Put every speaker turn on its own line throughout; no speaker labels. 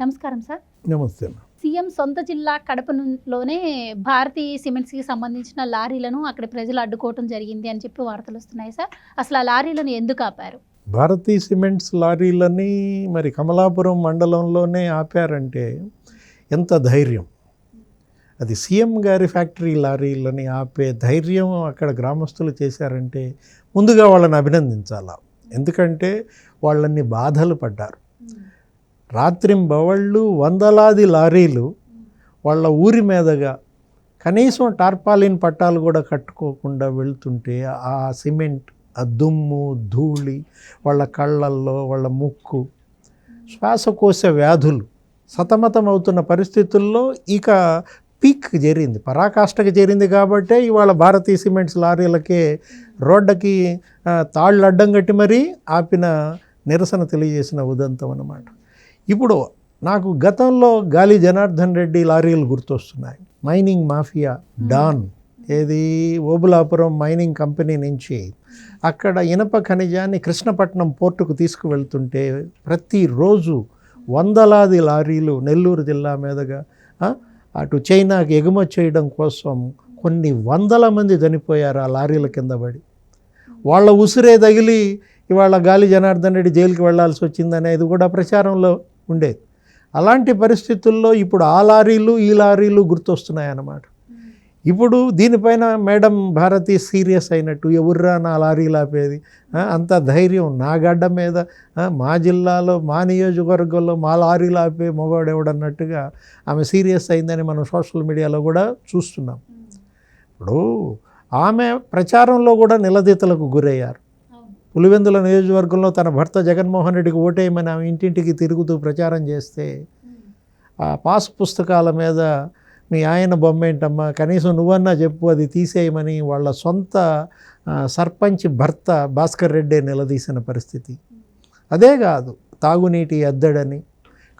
నమస్కారం సార్.
నమస్తే.
సీఎం సొంత జిల్లా కడపలోనే భారతీ సిమెంట్స్కి సంబంధించిన లారీలను అక్కడ ప్రజలు అడ్డుకోవటం జరిగింది అని చెప్పి వార్తలు వస్తున్నాయి సార్. అసలు ఆ లారీలను ఎందుకు ఆపారు?
భారతీ సిమెంట్స్ లారీలని మరి కమలాపురం మండలంలోనే ఆపారంటే ఎంత ధైర్యం. అది సీఎం గారి ఫ్యాక్టరీ లారీలని ఆపే ధైర్యం అక్కడ గ్రామస్తులు చేశారంటే ముందుగా వాళ్ళని అభినందించాల? ఎందుకంటే వాళ్ళని బాధలు పడ్డారు. రాత్రింబవళ్ళు వందలాది లారీలు వాళ్ళ ఊరి మీదగా కనీసం టార్పాలిన్ పట్టాలు కూడా కట్టుకోకుండా వెళ్తుంటే ఆ సిమెంట్ ఆ దుమ్ము ధూళి వాళ్ళ కళ్ళల్లో వాళ్ళ ముక్కు శ్వాసకోశ వ్యాధులు సతమతం అవుతున్న పరిస్థితుల్లో ఇక పీక్ చేరింది పరాకాష్ఠకి చేరింది కాబట్టే ఇవాళ భారతీయ సిమెంట్స్ లారీలకే రోడ్డకి తాళ్ళు అడ్డం కట్టి మరీ ఆపిన నిరసన తెలియజేసిన ఉదంతం అన్నమాట. ఇప్పుడు నాకు గతంలో గాలి జనార్దన్ రెడ్డి లారీలు గుర్తొస్తున్నాయి. మైనింగ్ మాఫియా డాన్ ఏది? ఓబులాపురం మైనింగ్ కంపెనీ నుంచి అక్కడ ఇనప ఖనిజాన్ని కృష్ణపట్నం పోర్టుకు తీసుకువెళ్తుంటే ప్రతిరోజు వందలాది లారీలు నెల్లూరు జిల్లా మీదుగా అటు చైనాకి ఎగుమతి చేయడం కోసం కొన్ని వందల మంది చనిపోయారు ఆ లారీల కింద పడి. వాళ్ళ ఉసిరే తగిలి ఇవాళ గాలి జనార్దన్ రెడ్డి జైలుకి వెళ్ళాల్సి వచ్చిందనేది కూడా ప్రచారంలో ఉండేది. అలాంటి పరిస్థితుల్లో ఇప్పుడు ఆ లారీలు ఈ లారీలు గుర్తొస్తున్నాయి అన్నమాట ఇప్పుడు దీనిపైన మేడం భారతి సీరియస్ అయినట్టు ఎవర్రా నా లారీ లాపేది? అంత ధైర్యం నా గడ్డ మీద మా జిల్లాలో మా నియోజకవర్గంలో మా లారీ లాపే మొగాడు ఎవడన్నట్టుగా ఆమె సీరియస్ అయిందని మనం సోషల్ మీడియాలో కూడా చూస్తున్నాం. ఇప్పుడు ఆమె ప్రచారంలో కూడా నిలదీతలకు గురయ్యారు. పులివెందుల నియోజకవర్గంలో తన భర్త జగన్మోహన్ రెడ్డికి ఓటేయమని ఆమె ఇంటింటికి తిరుగుతూ ప్రచారం చేస్తే ఆ పాస్ పుస్తకాల మీద మీ ఆయన బొమ్మ ఏంటమ్మా కనీసం నువ్వన్నా చెప్పు అది తీసేయమని వాళ్ళ సొంత సర్పంచ్ భర్త భాస్కర్ రెడ్డే నిలదీసిన పరిస్థితి. అదే కాదు తాగునీటి ఎద్దడని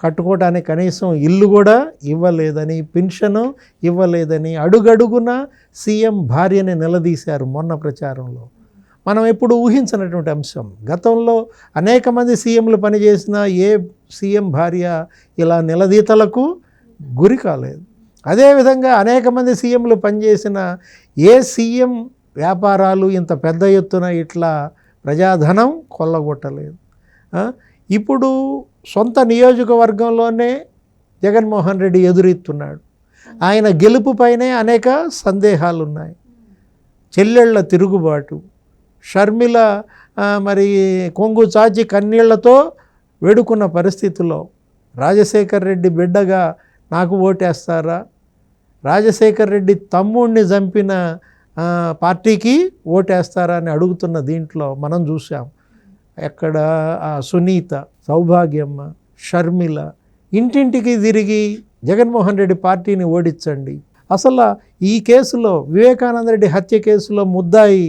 కట్టుకోవడానికి కనీసం ఇల్లు కూడా ఇవ్వలేదని పెన్షను ఇవ్వలేదని అడుగడుగున సీఎం భార్యని నిలదీశారు మొన్న ప్రచారంలో. మనం ఎప్పుడు ఊహించినటువంటి అంశం. గతంలో అనేక మంది సీఎంలు పనిచేసిన ఏ సీఎం భార్య ఇలా నిలదీతలకు గురి కాలేదు. అదేవిధంగా అనేక మంది సీఎంలు పనిచేసిన ఏ సీఎం వ్యాపారాలు ఇంత పెద్ద ఎత్తున ఇట్లా ప్రజాధనం కొల్లగొట్టలేదు. ఇప్పుడు సొంత నియోజకవర్గంలోనే జగన్మోహన్ రెడ్డి ఎదురెత్తున్నాడు. ఆయన గెలుపు పైనే అనేక సందేహాలు ఉన్నాయి చెల్లెళ్ళ తిరుగుబాటు షర్మిల మరి కొంగు చాచి కన్నీళ్ళతో వేడుకున్న పరిస్థితుల్లో రాజశేఖర్ రెడ్డి బిడ్డగా నాకు ఓటేస్తారా? రాజశేఖర్ రెడ్డి తమ్ముడిని చంపిన పార్టీకి ఓటేస్తారా అని అడుగుతున్న దీంట్లో మనం చూసాం ఎక్కడ ఆ సునీత సౌభాగ్యమ్మ షర్మిల ఇంటింటికి తిరిగి జగన్మోహన్ రెడ్డి పార్టీని ఓడించండి. అసలు ఈ కేసులో వివేకానంద రెడ్డి హత్య కేసులో ముద్దాయి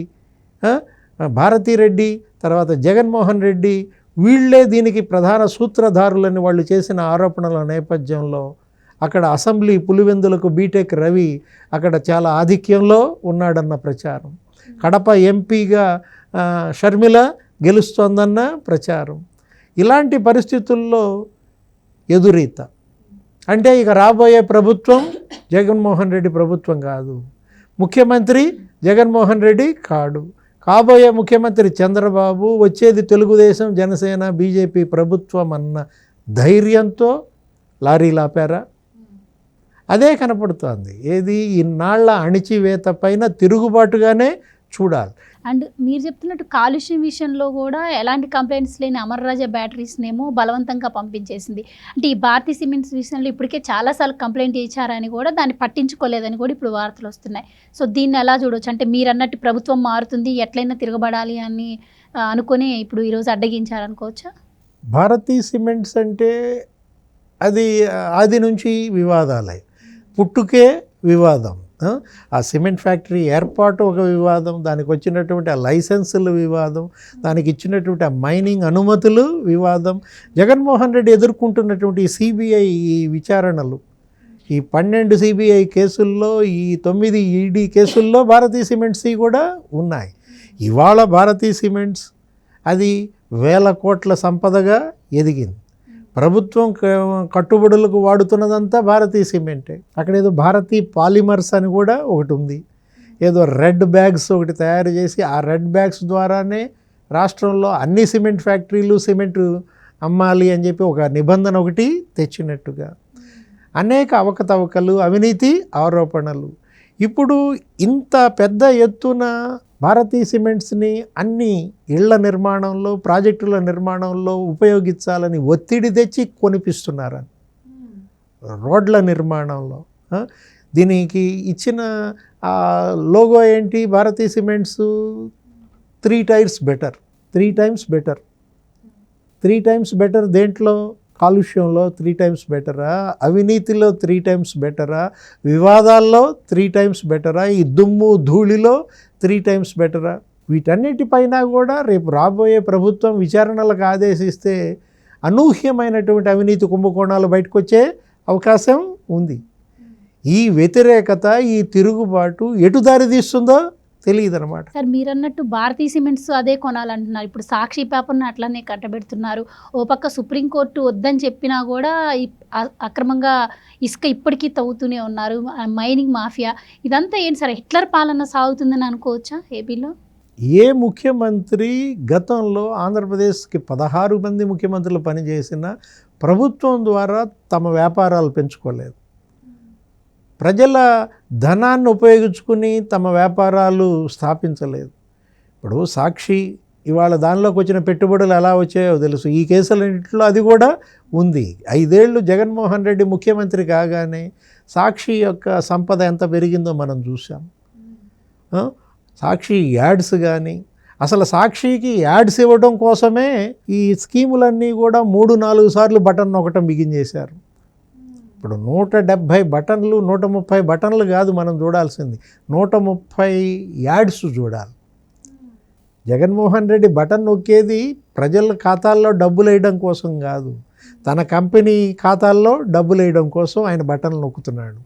భారతీరెడ్డి తర్వాత జగన్మోహన్ రెడ్డి వీళ్ళే దీనికి ప్రధాన సూత్రధారులని వాళ్ళు చేసిన ఆరోపణల నేపథ్యంలో అక్కడ అసెంబ్లీ పులివెందులకు బీటెక్ రవి అక్కడ చాలా ఆధిక్యంలో ఉన్నాడన్న ప్రచారం. కడప ఎంపీగా షర్మిల గెలుస్తోందన్న ప్రచారం. ఇలాంటి పరిస్థితుల్లో ఎదురీత. అంటే ఇక రాబోయే ప్రభుత్వం జగన్మోహన్ రెడ్డి ప్రభుత్వం కాదు. ముఖ్యమంత్రి జగన్మోహన్ రెడ్డి కాడు. కాబోయే ముఖ్యమంత్రి చంద్రబాబు వచ్చేది తెలుగుదేశం జనసేన బీజేపీ ప్రభుత్వం అన్న ధైర్యంతో లారీలు ఆపారా అదే కనపడుతోంది. ఏది? ఇన్నాళ్ళ అణిచివేత పైన తిరుగుబాటుగానే చూడాలి.
అండ్ మీరు చెప్తున్నట్టు కాలుష్యం విషయంలో కూడా ఎలాంటి కంప్లైంట్స్ లేని అమర్రాజా బ్యాటరీస్నేమో బలవంతంగా పంపించేసింది. అంటే ఈ భారతీ సిమెంట్స్ విషయంలో ఇప్పటికే చాలాసార్లు కంప్లైంట్ ఇచ్చారని కూడా దాన్ని పట్టించుకోలేదని కూడా ఇప్పుడు వార్తలు వస్తున్నాయి. సో దీన్ని ఎలా చూడొచ్చు? అంటే మీరు అన్నట్టు ప్రభుత్వం మారుతుంది ఎట్లయినా తిరగబడాలి అని అనుకుని అనుకొని ఇప్పుడు ఈరోజు అడ్డగించారనుకోవచ్చా?
భారతీ సిమెంట్స్ అంటే అది ఆది నుంచి వివాదాలే. పుట్టుకే వివాదం. ఆ? సిమెంట్ ఫ్యాక్టరీ ఏర్పాటు ఒక వివాదం దానికి వచ్చినటువంటి ఆ లైసెన్సులు వివాదం దానికి ఇచ్చినటువంటి ఆ మైనింగ్ అనుమతులు వివాదం. జగన్మోహన్ రెడ్డి ఎదుర్కొంటున్నటువంటి సిబిఐ ఈ విచారణలు. ఈ పన్నెండు సిబిఐ కేసుల్లో ఈ తొమ్మిది ఈడీ కేసుల్లో భారతీ సిమెంట్స్ కూడా ఉన్నాయి. ఇవాళ భారతీ సిమెంట్స్ అది వేల కోట్ల సంపదగా ఎదిగింది. ప్రభుత్వం క- కట్టుబడులకు వాడుతున్నదంతా భారతీయ సిమెంటే. అక్కడ ఏదో భారతీ పాలిమర్స్ అని కూడా ఒకటి ఉంది. ఏదో రెడ్ బ్యాగ్స్ ఒకటి తయారు చేసి ఆ రెడ్ బ్యాగ్స్ ద్వారానే రాష్ట్రంలో అన్ని సిమెంట్ ఫ్యాక్టరీలు సిమెంట్ అమ్మాలి అని చెప్పి ఒక నిబంధన ఒకటి తెచ్చినట్టుగా. అనేక అవకతవకలు అవినీతి ఆరోపణలు. ఇప్పుడు ఇంత పెద్ద ఎత్తున భారతీయ సిమెంట్స్ని అన్ని ఇళ్ళ నిర్మాణంలో ప్రాజెక్టుల నిర్మాణంలో ఉపయోగించాలని ఒత్తిడి తెచ్చి కొనిపిస్తున్నారని. రోడ్ల నిర్మాణంలో దీనికి ఇచ్చిన లోగో ఏంటి? Bharathi cements three tyres better three times better. Three times better దేంట్లో? కాలుష్యంలో త్రీ టైమ్స్ బెటరా అవినీతిలో త్రీ టైమ్స్ బెటరా వివాదాల్లో త్రీ టైమ్స్ బెటరా ఈ దుమ్ము ధూళిలో త్రీ టైమ్స్ బెటరా వీటన్నిటిపైన కూడా రేపు రాబోయే ప్రభుత్వం విచారణలకు ఆదేశిస్తే అనూహ్యమైనటువంటి అవినీతి కుంభకోణాలు బయటకు వచ్చే అవకాశం ఉంది. ఈ వ్యతిరేకత ఈ తిరుగుబాటు ఎటు దారి తీస్తుందో తెలియదు అనమాట
సార్ మీరు అన్నట్టు భారతీయ సిమెంట్స్ అదే కొనాలంటున్నారు. ఇప్పుడు సాక్షి పేపర్ని అట్లనే కట్టబెడుతున్నారు. ఓ పక్క సుప్రీంకోర్టు వద్దని చెప్పినా కూడా అక్రమంగా ఇసుక ఇప్పటికీ తవ్వుతూనే ఉన్నారు. Mining mafia. ఇదంతా ఏంటి సార్? హిట్లర్ పాలన సాగుతుందని అనుకోవచ్చా ఏపీలో?
ఏ ముఖ్యమంత్రి గతంలో ఆంధ్రప్రదేశ్కి పదహారు మంది ముఖ్యమంత్రులు పనిచేసిన ప్రభుత్వం ద్వారా తమ వ్యాపారాలు పెంచుకోలేదు. ప్రజల ధనాన్ని ఉపయోగించుకుని తమ వ్యాపారాలు స్థాపించలేదు. ఇప్పుడు సాక్షి ఇవాళ దానిలోకి వచ్చిన పెట్టుబడులు ఎలా వచ్చాయో తెలుసు. ఈ కేసులన్నింటిలో అది కూడా ఉంది. ఐదేళ్ళు జగన్మోహన్ రెడ్డి ముఖ్యమంత్రి కాగానే సాక్షి యొక్క సంపద ఎంత పెరిగిందో మనం చూసాం సాక్షి యాడ్స్ కానీ అసలు సాక్షికి యాడ్స్ ఇవ్వడం కోసమే ఈ స్కీములన్నీ కూడా మూడు నాలుగు సార్లు బటన్ నొక్కటం బిగించేశారు ఇప్పుడు నూట డెబ్భై బటన్లు నూట ముప్పై బటన్లు కాదు మనం చూడాల్సింది. నూట ముప్పై యాడ్స్ చూడాలి. జగన్మోహన్ రెడ్డి బటన్ నొక్కేది ప్రజల ఖాతాల్లో డబ్బులు వేయడం కోసం కాదు. తన కంపెనీ ఖాతాల్లో డబ్బులు వేయడం కోసం ఆయన బటన్లు నొక్కుతున్నాడు.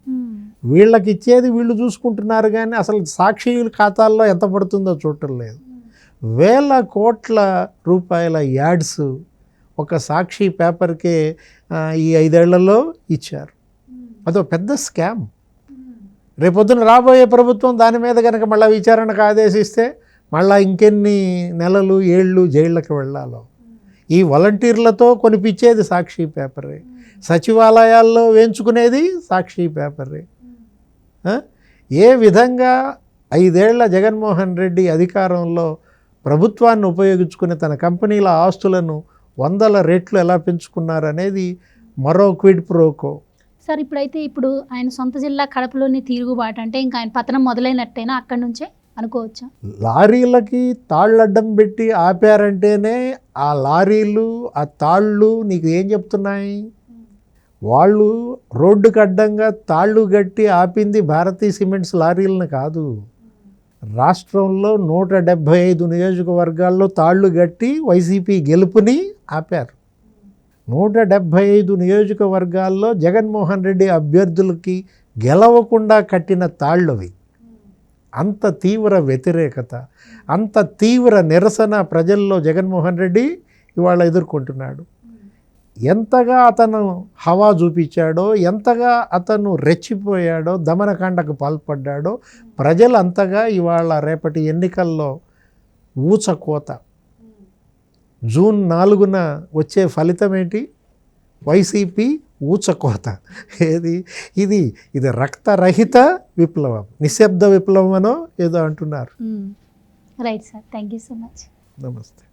వీళ్ళకి ఇచ్చేది వీళ్ళు చూసుకుంటున్నారు కానీ అసలు సాక్షిల ఖాతాల్లో ఎంత పడుతుందో చూడటం లేదు. వేల కోట్ల రూపాయల యాడ్స్ ఒక సాక్షి పేపర్కే ఈ ఐదేళ్ళలో ఇచ్చారు. అదో పెద్ద స్కామ్. రేపొద్దున రాబోయే ప్రభుత్వం దాని మీద కనుక మళ్ళీ విచారణకు ఆదేశిస్తే మళ్ళీ ఇంకెన్ని నెలలు ఏళ్ళు జైళ్ళకి వెళ్ళాలో. ఈ వాలంటీర్లతో కొనిపించేది సాక్షి పేపరే. సచివాలయాల్లో వేయించుకునేది సాక్షి పేపరే. ఏ విధంగా ఐదేళ్ళ జగన్మోహన్ రెడ్డి అధికారంలో ప్రభుత్వాన్ని ఉపయోగించుకుని తన కంపెనీల ఆస్తులను వందల రెట్లు ఎలా పెంచుకున్నారనేది మరో క్విడ్ ప్రోకో.
సార్ ఇప్పుడైతే ఇప్పుడు ఆయన సొంత జిల్లా కడపలోని తిరుగుబాటు అంటే ఇంకా ఆయన పతనం మొదలైనట్టేనా అక్కడి నుంచే అనుకోవచ్చా?
లారీలకి తాళ్ళు అడ్డం పెట్టి ఆపారంటేనే ఆ లారీలు ఆ తాళ్ళు నీకు ఏం చెప్తున్నాయి? వాళ్ళు రోడ్డుకు అడ్డంగా తాళ్ళు గట్టి ఆపింది భారతీయ సిమెంట్స్ లారీలను కాదు. రాష్ట్రంలో నూట డెబ్భై ఐదు నియోజకవర్గాల్లో తాళ్ళు గట్టి వైసీపీ గెలుపుని ఆపారు. నూట డెబ్భై ఐదు నియోజకవర్గాల్లో జగన్మోహన్ రెడ్డి అభ్యర్థులకి గెలవకుండా కట్టిన తాళ్ళవి అంత తీవ్ర వ్యతిరేకత అంత తీవ్ర నిరసన ప్రజల్లో జగన్మోహన్ రెడ్డి ఇవాళ ఎదుర్కొంటున్నాడు. ఎంతగా అతను హవా చూపించాడో ఎంతగా అతను రెచ్చిపోయాడో దమనకాండకు పాల్పడ్డాడో ప్రజలు అంతగా ఇవాళ రేపటి ఎన్నికల్లో ఊచకోత. జూన్ నాలుగున వచ్చే ఫలితం ఏంటి వైసీపీ ఊచకోత. ఏది? ఇది ఇది రక్తరహిత విప్లవం. నిశ్శబ్ద విప్లవం అనో ఏదో అంటున్నారు.
Right sir. Thank you so much.
నమస్తే.